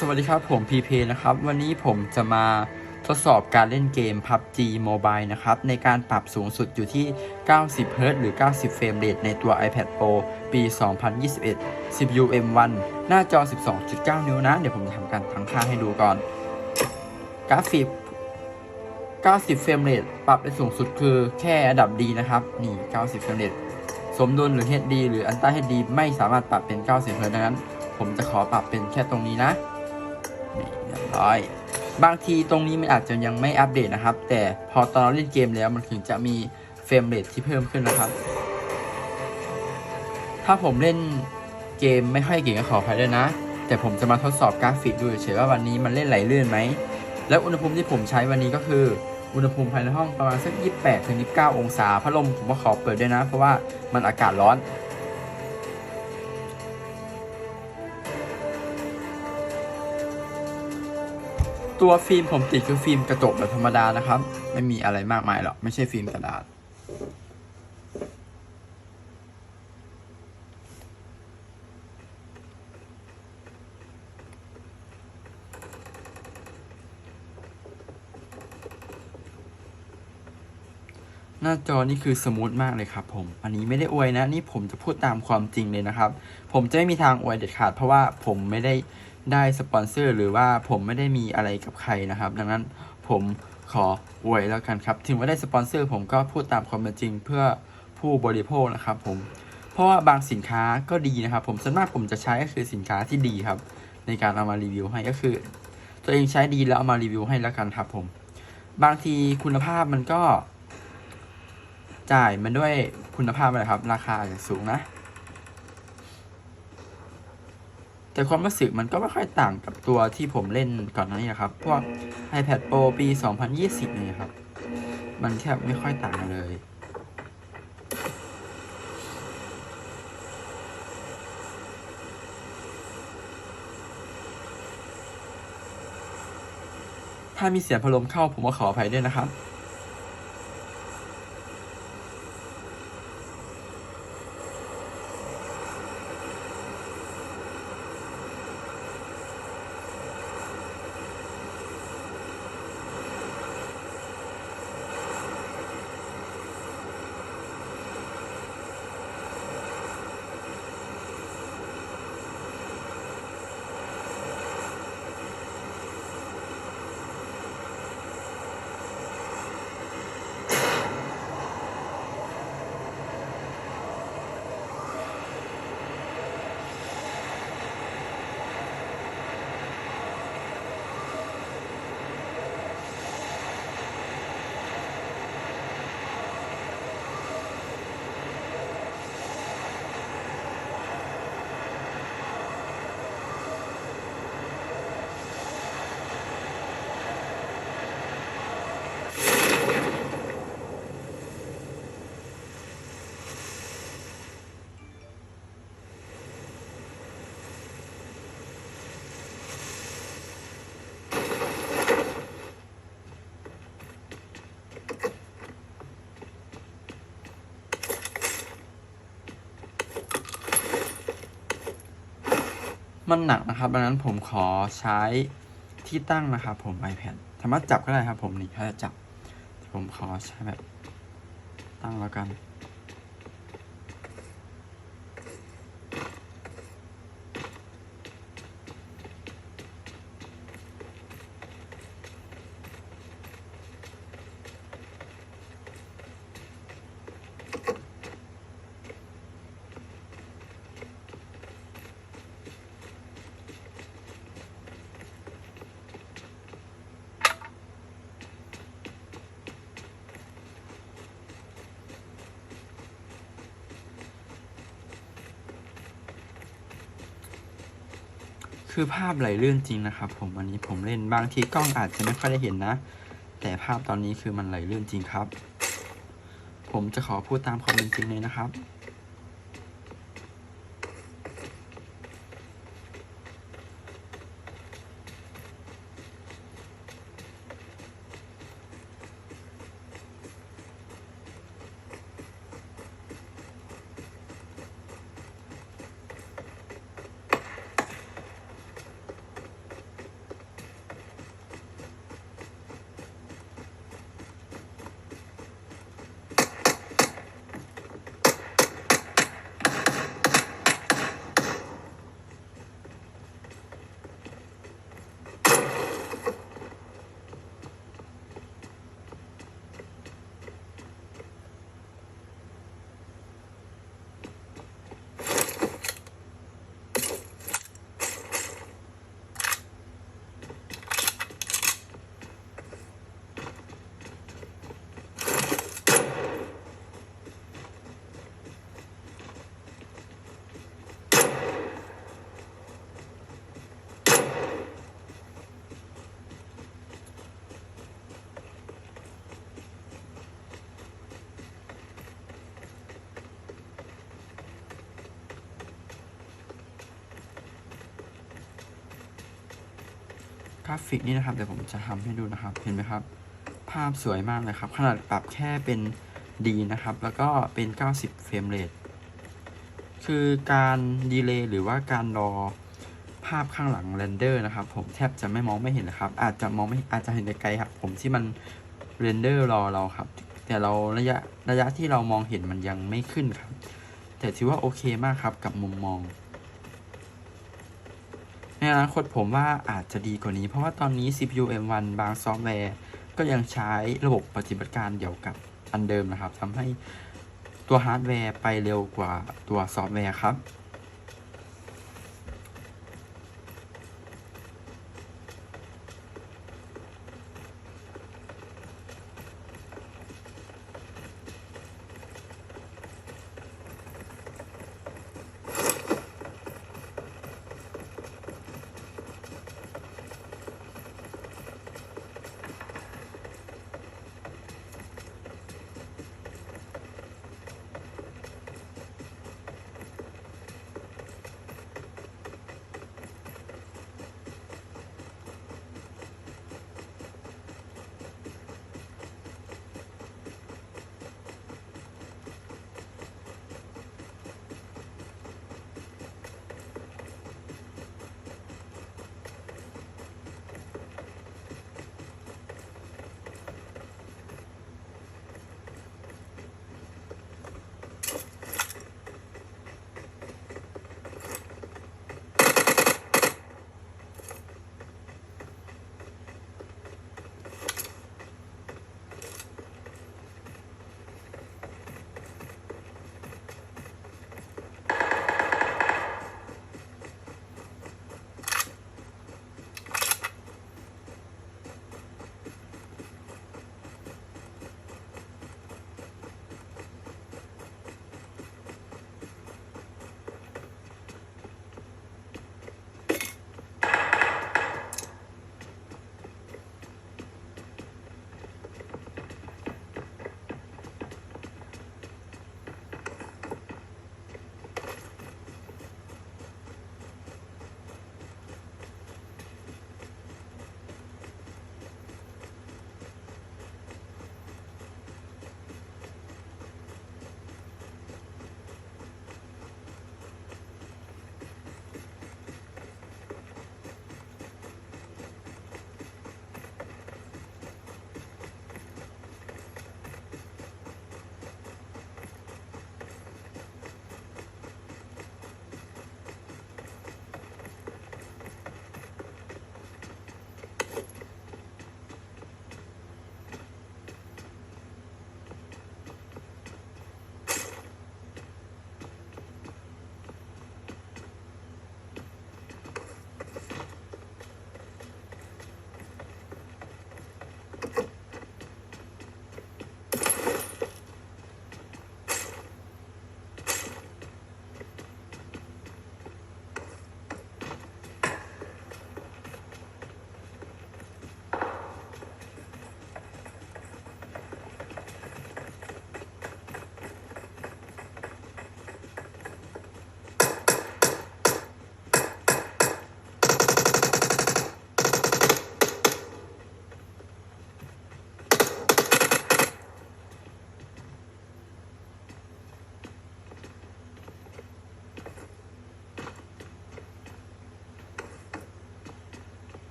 สวัสดีครับผม PP นะครับ วันนี้ผมจะมาทดสอบการเล่นเกม PUBG Mobile นะครับ ในการปรับสูงสุดอยู่ที่ 90 Hz หรือ 90 เฟรมเรทในตัว iPad Pro ปี 2021 CPU M1 หน้าจอ 12.9 นิ้วนะ เดี๋ยวผมจะทำการทั้งค่าให้ดูก่อน กราฟิก 90 เฟรมเรทปรับได้สูงสุดคือแค่อันดับดีนะครับ นี่ 90 เฟรมเรทสมดุลหรือ HD หรือ Ultra HD ไม่สามารถปรับเป็น 90เฮิร์ตดังนั้น ผมจะขอปรับเป็นแค่ตรงนี้นะ ร้อย บางทีตรงนี้มันอาจจะยังไม่อัปเดตนะครับ แต่พอตอนเราเล่นเกมแล้วมันถึงจะมีเฟรมเรทที่เพิ่มขึ้นนะครับ ถ้าผมเล่นเกมไม่ค่อยเก่งก็ขออภัยด้วยนะ แต่ผมจะมาทดสอบกราฟิกดูเฉยว่าวันนี้มันเล่นไหลลื่นไหม แล้วอุณหภูมิที่ผมใช้วันนี้ก็คืออุณหภูมิภายในห้องประมาณสัก 28-29 องศา พัดลมผมก็ขอเปิดด้วยนะ เพราะว่ามันอากาศร้อน ตัวฟิล์มผมติดคือฟิล์มกระจกแบบธรรมดานะครับ ไม่มีอะไรมากมายหรอก ไม่ใช่ฟิล์มกระดาษ หน้าจอนี่คือสมูทมากเลยครับผม อันนี้ไม่ได้อวยนะ นี่ผมจะพูดตามความจริงเลยนะครับ ผมจะไม่มีทางอวยเด็ดขาดเพราะว่าผมไม่ได้ ได้สปอนเซอร์หรือว่าผมไม่ได้มีอะไรกับใครนะครับ ดังนั้นผมขออวยแล้วกันครับ ถึงว่าได้สปอนเซอร์ผมก็พูดตามความเป็นจริงเพื่อผู้บริโภคนะครับผม เพราะว่าบางสินค้าก็ดีนะครับ ผมส่วนมากผมจะใช้ก็คือสินค้าที่ดีครับ ในการเอามารีวิวให้ก็คือ ตัวเองใช้ดีแล้วเอามารีวิวให้แล้วกันครับผม บางทีคุณภาพมันก็ จ่ายมันด้วยคุณภาพอะครับ ราคาอาจจะสูงนะ แต่ความรู้สึกมันก็ไม่ค่อยต่างกับตัวที่ผมเล่นก่อนหน้านี้นะครับ พวก iPad Pro ปี 2020เนี่ยครับ มันแทบไม่ค่อยต่างเลย ถ้ามีเสียงพัดลมเข้าผมก็ขออภัยด้วยนะครับ มันหนักนะครับดังนั้นผมขอใช้ที่ตั้งนะครับผม iPad สามารถจับก็ได้ครับผมนี่ถ้าจะจับ ผมขอใช้แบบตั้งแล้วกัน คือภาพไหลลื่นจริงนะครับผมวันนี้ผมเล่นบางทีกล้องอาจจะไม่ค่อยได้เห็นนะ แต่ภาพตอนนี้คือมันไหลลื่นจริงครับ ผมจะขอพูดตามความเป็นจริงเลยนะครับ กราฟิกนี่นะครับเดี๋ยวผมจะทำให้ดูนะครับ เห็นไหมครับ ภาพสวยมากเลยครับ ขนาดปรับแค่เป็นดีนะครับ แล้วก็เป็น 90 เฟรมเรทคือการดีเลย์หรือว่าการรอภาพข้างหลังเรนเดอร์นะครับ ผมแทบจะไม่มองไม่เห็นนะครับ อาจจะมองไม่อาจจะเห็นไกลครับ ผมที่มันเรนเดอร์รอเราครับ แต่เราระยะระยะที่เรามองเห็นมันยังไม่ขึ้นครับ แต่ถือว่าโอเคมากครับกับมุมมอง ในอนาคตผมว่าอาจจะดีกว่านี้ เพราะว่าตอนนี้ CPU M1 บางซอฟต์แวร์ ก็ยังใช้ระบบปฏิบัติการเดียวกับอันเดิมนะครับทำให้ตัวฮาร์ดแวร์ไปเร็วกว่าตัวซอฟต์แวร์ครับ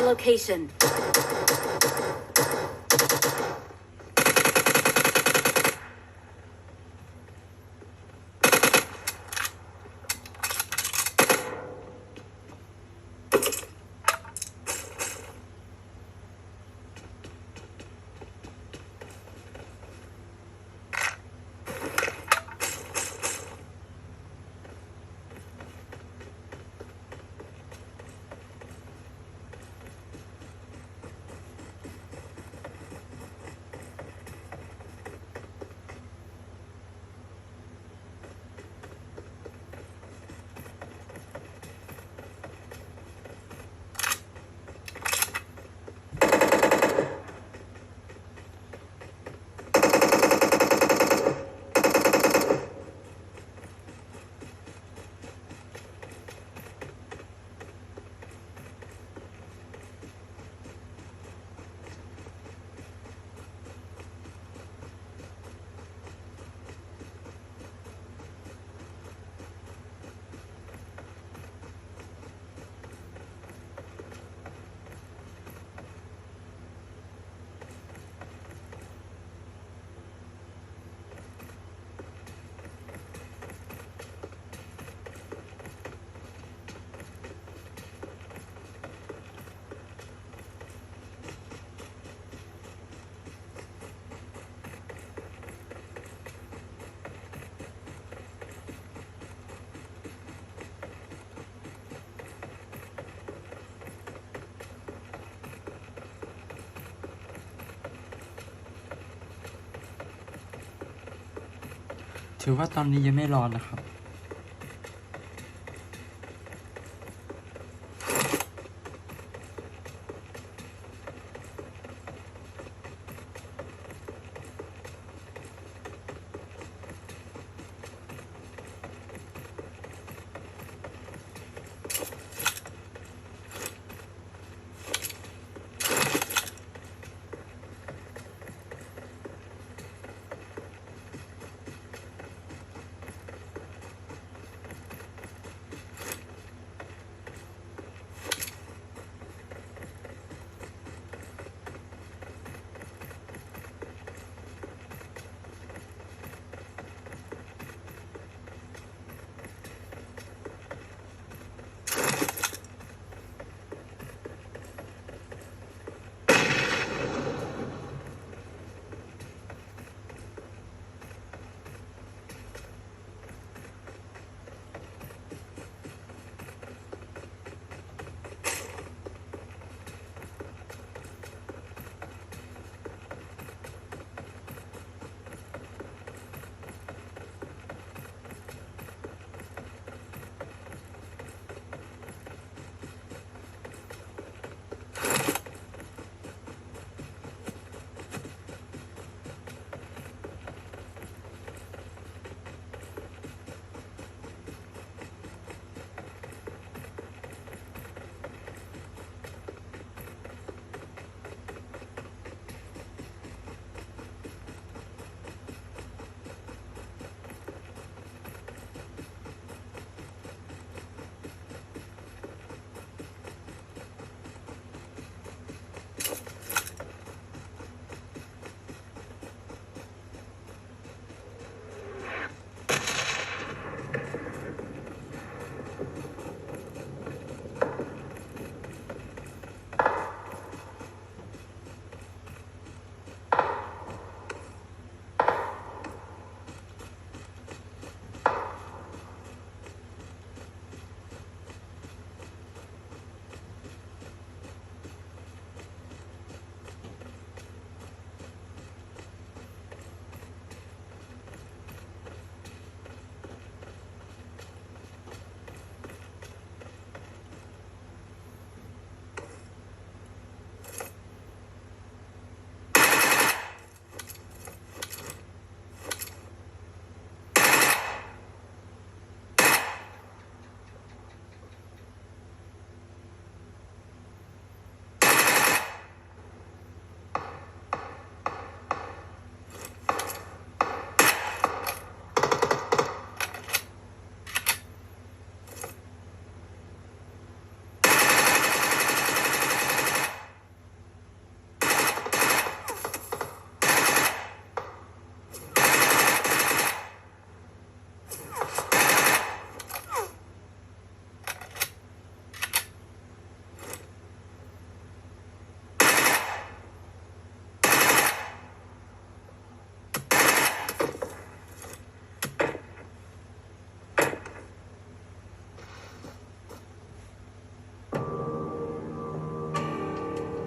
the location. ถือว่าตอนนี้ยังไม่ร้อนนะครับ